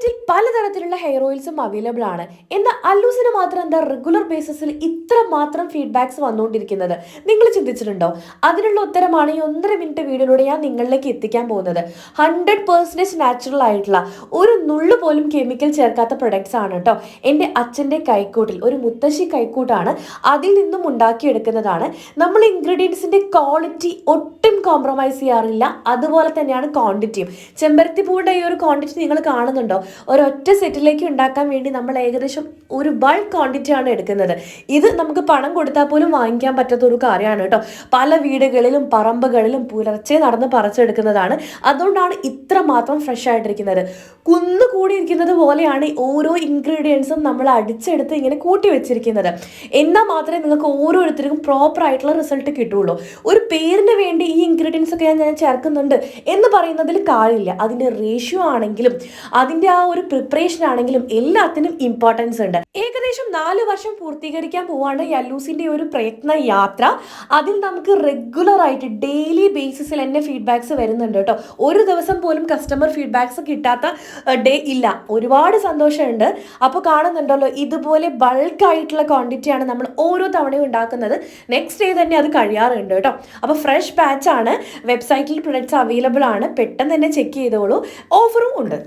മാർക്കറ്റിൽ പലതരത്തിലുള്ള hair ഓയിൽസും available ആണ്. എന്നാൽ അല്ലൂസിന് മാത്രം എന്താ റെഗുലർ ബേസിസിൽ ഇത്ര മാത്രം ഫീഡ്ബാക്സ് വന്നുകൊണ്ടിരിക്കുന്നത്? നിങ്ങൾ ചിന്തിച്ചിട്ടുണ്ടോ? അതിനുള്ള ഉത്തരമാണ് ഈ ഒന്നര മിനിറ്റ് വീഡിയോയിലൂടെ ഞാൻ നിങ്ങളിലേക്ക് എത്തിക്കാൻ പോകുന്നത്. ഹൺഡ്രഡ് പേഴ്സന്റേജ് നാച്ചുറൽ ആയിട്ടുള്ള ഒരു നുള്ളു പോലും കെമിക്കൽ ചേർക്കാത്ത പ്രൊഡക്ട്സ് ആണ് കേട്ടോ. എന്റെ അച്ഛന്റെ കൈക്കൂട്ടിൽ ഒരു മുത്തശ്ശി കൈക്കൂട്ടാണ് അതിൽ നിന്നും ഉണ്ടാക്കിയെടുക്കുന്നതാണ്. നമ്മൾ ഇൻഗ്രീഡിയൻസിന്റെ ക്വാളിറ്റി ഒട്ടും കോംപ്രമൈസ് ചെയ്യാറില്ല. അതുപോലെ തന്നെയാണ് ക്വാണ്ടിറ്റിയും ചെമ്പരത്തി പൂവിന്റെ ഈ ഒരു ക്വാണ്ടിറ്റി നിങ്ങൾ കാണുന്നുണ്ടോ? ഒരൊറ്റ സെറ്റിലേക്ക് ഉണ്ടാക്കാൻ വേണ്ടി നമ്മൾ ഏകദേശം ഒരു ബൾക്ക് ക്വാണ്ടിറ്റി ആണ് എടുക്കുന്നത്. ഇത് നമുക്ക് പണം കൊടുത്താൽ പോലും വാങ്ങിക്കാൻ പറ്റാത്ത ഒരു കാര്യമാണ് കേട്ടോ. പല വീടുകളിലും പറമ്പുകളിലും പുലർച്ചെ നടന്ന് പറിച്ചെടുക്കുന്നതാണ്. അതുകൊണ്ടാണ് ഇത്ര മാത്രം ഫ്രഷ് ആയിട്ടിരിക്കുന്നത്. കുന്നു കൂടിയിരിക്കുന്നത് പോലെയാണ് ഓരോ ഇൻഗ്രീഡിയൻസും നമ്മൾ അടിച്ചെടുത്ത് ഇങ്ങനെ കൂട്ടി വെച്ചിരിക്കുന്നത്. എന്നാൽ മാത്രമേ നിങ്ങൾക്ക് ഓരോരുത്തർക്കും പ്രോപ്പർ ആയിട്ടുള്ള റിസൾട്ട് കിട്ടുള്ളൂ ഒരു പേരിന് വേണ്ടി ഈ ഇൻഗ്രീഡിയൻസ് ഒക്കെ ഞാൻ ചേർക്കുന്നുണ്ട് എന്ന് പറയുന്നതിൽ കാര്യമില്ല. അതിന്റെ റേഷ്യോ ആണെങ്കിലും അതിന്റെ ആ ഒരു പ്രിപ്പറേഷൻ ആണെങ്കിലും എല്ലാത്തിനും ഇമ്പോർട്ടൻസ് ഉണ്ട്. ഏകദേശം നാല് വർഷം പൂർത്തീകരിക്കാൻ പോവാണ് യല്ലൂസിന്റെ ഒരു പ്രയത്ന യാത്ര. അതിൽ നമുക്ക് റെഗുലർ ആയിട്ട് ഡെയിലി ബേസിസിൽ എന്നെ ഫീഡ്ബാക്സ് വരുന്നുണ്ട് കേട്ടോ. ഒരു ദിവസം പോലും കസ്റ്റമർ ഫീഡ്ബാക്സ് കിട്ടാത്ത ഡേ ഇല്ല. ഒരുപാട് സന്തോഷമുണ്ട്. അപ്പോൾ കാണുന്നുണ്ടല്ലോ ഇതുപോലെ ബൾക്ക് ആയിട്ടുള്ള ക്വാണ്ടിറ്റിയാണ് നമ്മൾ ഓരോ തവണയും ഉണ്ടാക്കുന്നത്. നെക്സ്റ്റ് ഡേ തന്നെ അത് കഴിയാറുണ്ട് കേട്ടോ. അപ്പോൾ ഫ്രഷ് ബാച്ച് ആണ്. വെബ്സൈറ്റിൽ പ്രൊഡക്ട്സ് അവൈലബിൾ ആണ്. പെട്ടെന്ന് തന്നെ ചെക്ക് ചെയ്തോളൂ. ഓഫറും ഉണ്ട്.